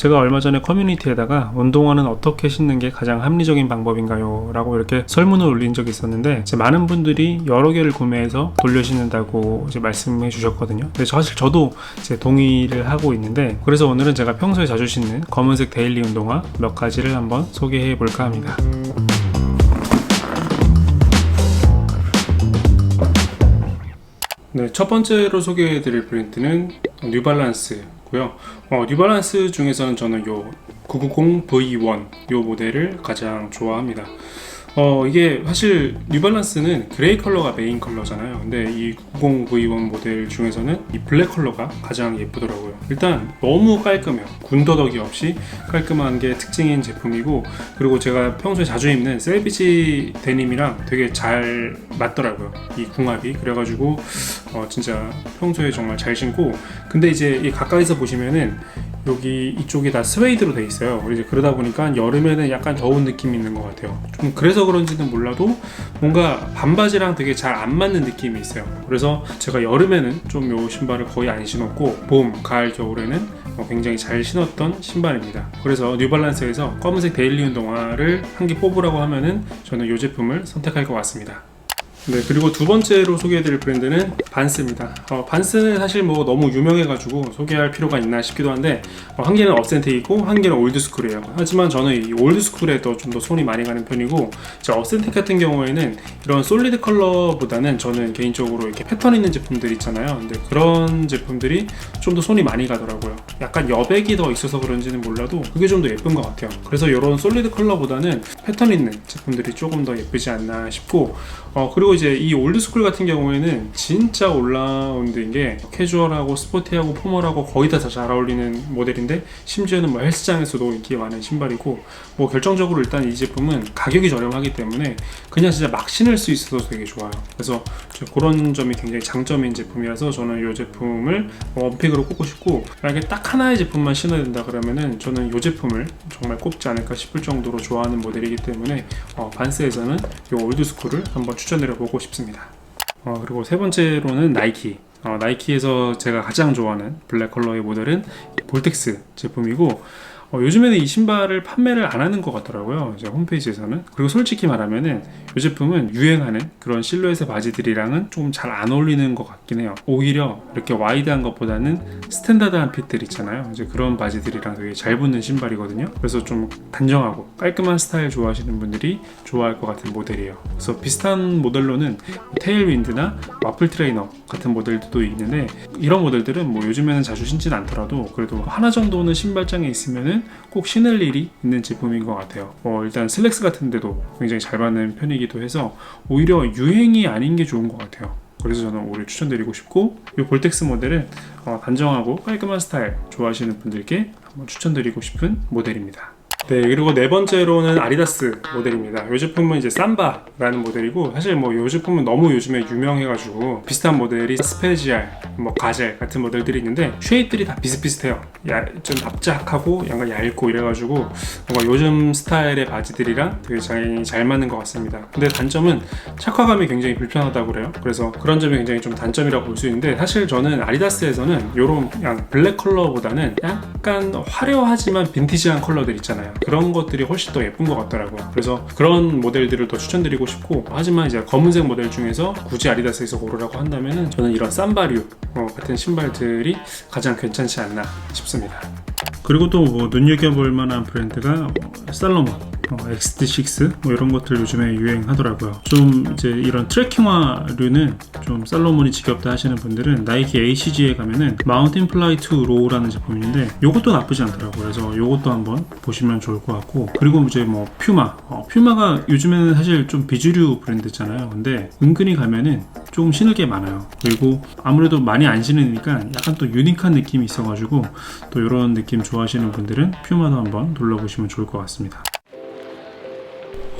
제가 얼마 전에 커뮤니티에다가 운동화는 어떻게 신는 게 가장 합리적인 방법인가요? 라고 이렇게 설문을 올린 적이 있었는데 많은 분들이 여러 개를 구매해서 돌려 신는다고 말씀해 주셨거든요. 근데 사실 저도 동의를 하고 있는데 그래서 오늘은 제가 평소에 자주 신는 검은색 데일리 운동화 몇 가지를 한번 소개해 볼까 합니다. 네, 첫 번째로 소개해 드릴 브랜드는 뉴발란스 고요. 어, 뉴발란스 중에서는 저는 요 990V1 요 모델을 가장 좋아합니다. 어, 이게 사실 뉴발란스는 그레이 컬러가 메인 컬러잖아요. 근데 이 90V1 모델 중에서는 이 블랙 컬러가 가장 예쁘더라고요. 일단 너무 깔끔해요. 군더더기 없이 깔끔한 게 특징인 제품이고, 그리고 제가 평소에 자주 입는 세비지 데님이랑 되게 잘 맞더라고요. 이 궁합이. 그래가지고, 어, 진짜 평소에 정말 잘 신고, 근데 이제 이 가까이서 보시면은 여기 이쪽이 다 스웨이드로 돼 있어요. 이제 그러다 보니까 여름에는 약간 더운 느낌이 있는 것 같아요. 좀 그래서 그런지는 몰라도 뭔가 반바지랑 되게 잘 안 맞는 느낌이 있어요. 그래서 제가 여름에는 좀 요 신발을 거의 안 신었고 봄, 가을, 겨울에는 어, 굉장히 잘 신었던 신발입니다. 그래서 뉴발란스에서 검은색 데일리 운동화를 한 개 뽑으라고 하면은 저는 이 제품을 선택할 것 같습니다. 네, 그리고 두 번째로 소개해드릴 브랜드는 반스입니다. 어, 반스는 사실 뭐 너무 유명해가지고 소개할 필요가 있나 싶기도 한데 어, 한 개는 업센틱이고 한 개는 올드스쿨이에요. 하지만 저는 이 올드스쿨에 더 좀 더 손이 많이 가는 편이고 제 업센틱 같은 경우에는 이런 솔리드 컬러보다는 저는 개인적으로 이렇게 패턴 있는 제품들 있잖아요. 근데 그런 제품들이 좀 더 손이 많이 가더라고요. 약간 여백이 더 있어서 그런지는 몰라도 그게 좀 더 예쁜 것 같아요. 그래서 이런 솔리드 컬러보다는 패턴 있는 제품들이 조금 더 예쁘지 않나 싶고 어, 그리고 이제 이 올드스쿨 같은 경우에는 진짜 올라운드인 게 캐주얼하고 스포티하고 포멀하고 거의 다 잘 어울리는 모델인데 심지어는 뭐 헬스장에서도 인기가 많은 신발이고 뭐 결정적으로 일단 이 제품은 가격이 저렴하기 때문에 그냥 진짜 막 신을 수 있어서 되게 좋아요. 그래서 저 그런 점이 굉장히 장점인 제품이라서 저는 이 제품을 원픽으로 꼽고 싶고 만약에 딱 하나의 제품만 신어야 된다 그러면은 저는 이 제품을 정말 꼽지 않을까 싶을 정도로 좋아하는 모델이기 때문에 어, 반스에서는 이 올드스쿨을 한번 추천드려 보고 싶습니다. 어, 그리고 세 번째로는 나이키. 어, 나이키에서 제가 가장 좋아하는 블랙 컬러의 모델은 볼텍스 제품이고 어, 요즘에는 이 신발을 판매를 안 하는 것 같더라고요. 이제 홈페이지에서는. 그리고 솔직히 말하면은 이 제품은 유행하는 그런 실루엣의 바지들이랑은 좀 잘 안 어울리는 것 같긴 해요. 오히려 이렇게 와이드한 것보다는 스탠다드한 핏들 있잖아요. 이제 그런 바지들이랑 되게 잘 붙는 신발이거든요. 그래서 좀 단정하고 깔끔한 스타일 좋아하시는 분들이 좋아할 것 같은 모델이에요. 그래서 비슷한 모델로는 테일윈드나 와플 트레이너 같은 모델도 있는데 이런 모델들은 뭐 요즘에는 자주 신진 않더라도 그래도 하나 정도는 신발장에 있으면은 꼭 신을 일이 있는 제품인 것 같아요. 뭐 일단 슬랙스 같은 데도 굉장히 잘 맞는 편이기도 해서 오히려 유행이 아닌 게 좋은 것 같아요. 그래서 저는 오히려 추천드리고 싶고 이 볼텍스 모델은 어, 단정하고 깔끔한 스타일 좋아하시는 분들께 한번 추천드리고 싶은 모델입니다. 네, 그리고 네 번째로는 아디다스 모델입니다. 이 제품은 이제 삼바라는 모델이고 사실 뭐 이 제품은 너무 요즘에 유명해가지고 비슷한 모델이 스페지알, 뭐 가젤 같은 모델들이 있는데 쉐입들이 다 비슷비슷해요. 야, 좀 납작하고 약간 얇고 이래가지고 뭔가 요즘 스타일의 바지들이랑 되게 잘, 잘 맞는 것 같습니다. 근데 단점은 착화감이 굉장히 불편하다고 그래요. 그래서 그런 점이 굉장히 좀 단점이라고 볼 수 있는데 사실 저는 아디다스에서는 이런 블랙 컬러보다는 약간 화려하지만 빈티지한 컬러들 있잖아요. 그런 것들이 훨씬 더 예쁜 것 같더라고요. 그래서 그런 모델들을 더 추천드리고 싶고 하지만 이제 검은색 모델 중에서 굳이 아디다스에서 고르라고 한다면은 저는 이런 삼바류 어, 같은 신발들이 가장 괜찮지 않나 싶습니다. 그리고 또 뭐 눈여겨볼 만한 브랜드가 살로몬, 어, XT6 뭐 이런 것들 요즘에 유행하더라고요. 좀 이제 이런 트레킹화류는 좀 살로몬이 지겹다 하시는 분들은 나이키 ACG에 가면은 마운틴 플라이 2 로우라는 제품인데 이것도 나쁘지 않더라고요. 그래서 이것도 한번 보시면 좋을 것 같고 그리고 이제 뭐 퓨마, 어, 퓨마가 요즘에는 사실 좀 비주류 브랜드잖아요. 근데 은근히 가면은 조금 신을 게 많아요. 그리고 아무래도 많이 안 신으니까 약간 또 유니크한 느낌이 있어가지고 또 이런 느낌 좋아하시는 분들은 퓨마도 한번 둘러보시면 좋을 것 같습니다.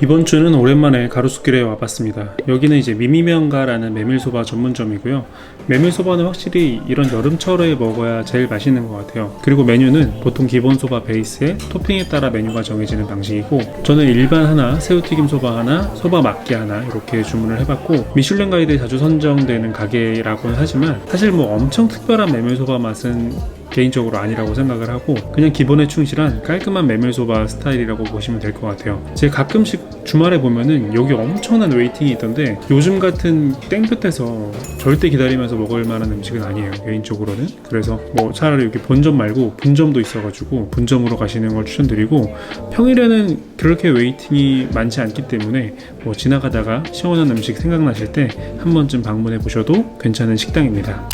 이번 주는 오랜만에 가로수길에 와봤습니다. 여기는 이제 미미명가라는 메밀소바 전문점이고요. 메밀소바는 확실히 이런 여름철에 먹어야 제일 맛있는 것 같아요. 그리고 메뉴는 보통 기본 소바 베이스에 토핑에 따라 메뉴가 정해지는 방식이고 저는 일반 하나, 새우튀김 소바 하나, 소바 막기 하나 이렇게 주문을 해봤고 미슐랭 가이드에 자주 선정되는 가게라고는 하지만 사실 뭐 엄청 특별한 메밀소바 맛은 개인적으로 아니라고 생각을 하고 그냥 기본에 충실한 깔끔한 메밀소바 스타일이라고 보시면 될 것 같아요. 제가 가끔씩 주말에 보면은 여기 엄청난 웨이팅이 있던데 요즘 같은 땡볕에서 절대 기다리면서 먹을 만한 음식은 아니에요. 개인적으로는. 그래서 뭐 차라리 여기 본점 말고 분점도 있어가지고 분점으로 가시는 걸 추천드리고 평일에는 그렇게 웨이팅이 많지 않기 때문에 뭐 지나가다가 시원한 음식 생각나실 때 한 번쯤 방문해 보셔도 괜찮은 식당입니다.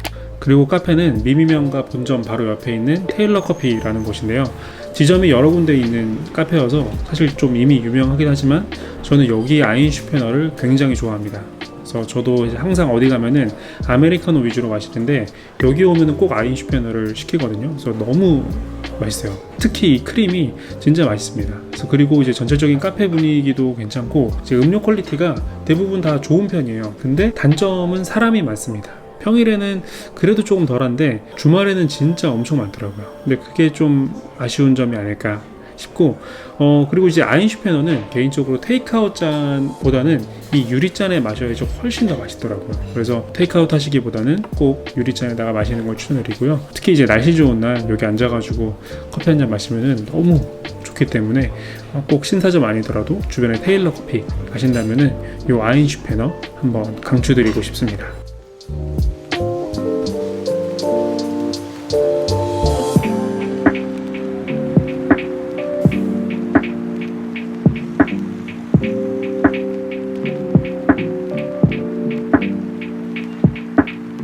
그리고 카페는 미미명가 본점 바로 옆에 있는 테일러 커피라는 곳인데요. 지점이 여러 군데 있는 카페여서 사실 좀 이미 유명하긴 하지만 저는 여기 아인 슈페너를 굉장히 좋아합니다. 그래서 저도 항상 어디 가면은 아메리카노 위주로 마시는데 여기 오면은 꼭 아인 슈페너를 시키거든요. 그래서 너무 맛있어요. 특히 이 크림이 진짜 맛있습니다. 그래서 그리고 이제 전체적인 카페 분위기도 괜찮고 이제 음료 퀄리티가 대부분 다 좋은 편이에요. 근데 단점은 사람이 많습니다. 평일에는 그래도 조금 덜한데 주말에는 진짜 엄청 많더라고요. 근데 그게 좀 아쉬운 점이 아닐까 싶고 어 그리고 이제 아인슈페너는 개인적으로 테이크아웃 잔보다는 이 유리잔에 마셔야지 훨씬 더 맛있더라고요. 그래서 테이크아웃 하시기보다는 꼭 유리잔에다가 마시는 걸 추천드리고요. 특히 이제 날씨 좋은 날 여기 앉아가지고 커피 한 잔 마시면은 너무 좋기 때문에 어, 꼭 신사점 아니더라도 주변에 테일러 커피 가신다면은 요 아인슈페너 한번 강추드리고 싶습니다.